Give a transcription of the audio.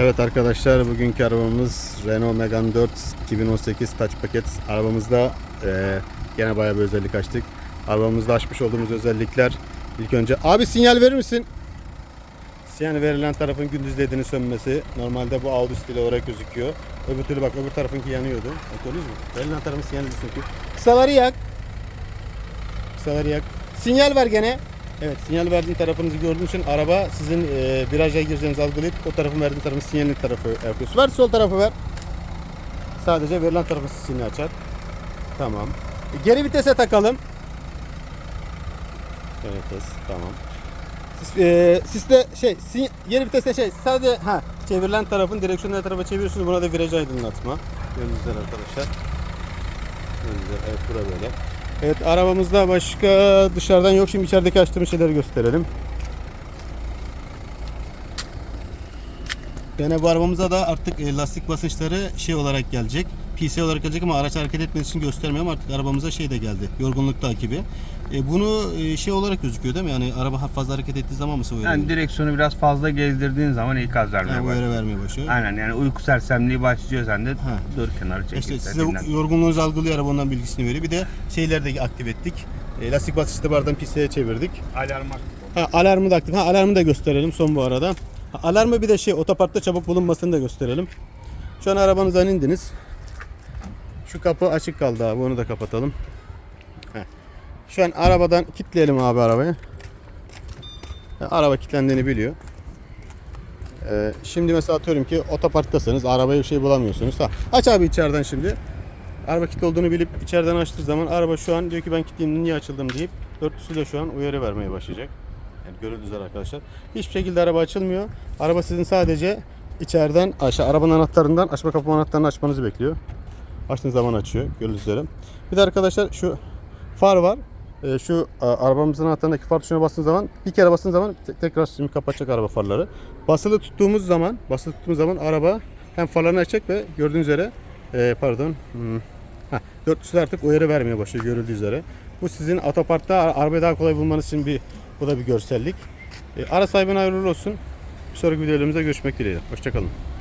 Evet arkadaşlar bugünkü arabamız Renault Megane 4 2018 Touch paket. Arabamızda eee gene bayağı bir özellik açtık. Arabamızda açmış olduğumuz özellikler ilk önce abi sinyal verir misin? Sinyal verilen tarafın gündüz ledinin sönmesi. Normalde bu Audi stili olarak gözüküyor. Öbür türlü bak öbür tarafınki yanıyordu. Bak gördünüz mü? Verilen tarafın sinyali söküyor. Kısaları yak. Kısaları yak. Sinyal ver gene. Evet sinyal verdiğin tarafınızı gördüğünüz için araba sizin e, viraja gireceğinizi algılayıp o tarafın verdiğin tarafın sinyalini tarafı yapıyorsun. Ver sol tarafı ver. Sadece verilen tarafın sisini açar. Tamam. E, geri vitese takalım. Geri vites tamam. Sis, e, siste şey sin, geri viteste şey sadece ha çevrilen tarafın direksiyonu ne tarafa çeviriyorsunuz buna da viraj aydınlatma. Gördüğünüz üzere arkadaşlar. Gördüğünüz üzere, evet bura böyle. Evet arabamızda başka dışarıdan yok. Şimdi içerideki açtığımız şeyleri gösterelim. Gene bu arabamıza da artık e, lastik basınçları şey olarak gelecek. PC olarak gelecek ama araç hareket etmesi için göstermiyorum. Artık arabamıza şey de geldi. Yorgunluk takibi. E, bunu e, şey olarak gözüküyor değil mi? Yani araba fazla hareket ettiği zaman mı uyarı Yani direksiyonu biraz fazla gezdirdiğin zaman ikaz vermeye Ha, başlıyor. vermeye başlıyor. Aynen yani uyku sersemliği başlıyor sende. Ha. Dur kenara çekil. İşte size dinlen. yorgunluğunuzu algılıyor araba ondan bilgisini veriyor. Bir de şeyleri de aktif ettik. E, lastik basınçlı bardan PC'ye çevirdik. Alarm ak- Ha, alarmı da aktif. Ha, alarmı da gösterelim son bu arada. Ha, alarmı bir de şey otoparkta çabuk bulunmasını da gösterelim. Şu an arabanızdan indiniz. Şu kapı açık kaldı abi onu da kapatalım. Şu an arabadan kilitleyelim abi arabayı. Araba kilitlendiğini biliyor. Ee, şimdi mesela atıyorum ki otoparktasınız arabaya bir şey bulamıyorsunuz. Ha, aç abi içeriden şimdi. Araba kilitli olduğunu bilip içeriden açtığı zaman araba şu an diyor ki ben kilitliyim niye açıldım deyip dörtlüsüyle şu an uyarı vermeye başlayacak. Yani görüldüğü üzere arkadaşlar. Hiçbir şekilde araba açılmıyor. Araba sizin sadece içeriden aşağı arabanın anahtarından açma kapama anahtarını açmanızı bekliyor. Açtığınız zaman açıyor görüldüğü üzere. Bir de arkadaşlar şu far var. Ee, şu a, arabamızın anahtarındaki far tuşuna bastığınız zaman bir kere bastığınız zaman te- tekrar şimdi kapatacak araba farları. Basılı tuttuğumuz zaman basılı tuttuğumuz zaman araba hem farlarını açacak ve gördüğünüz üzere e, pardon hmm, Ha, dörtlüsü artık uyarı vermeye başlıyor görüldüğü üzere. Bu sizin otoparkta ara- arabayı daha kolay bulmanız için bir bu da bir görsellik. E, ara sahibine hayırlı olsun. Bir sonraki videolarımızda görüşmek dileğiyle. Hoşçakalın.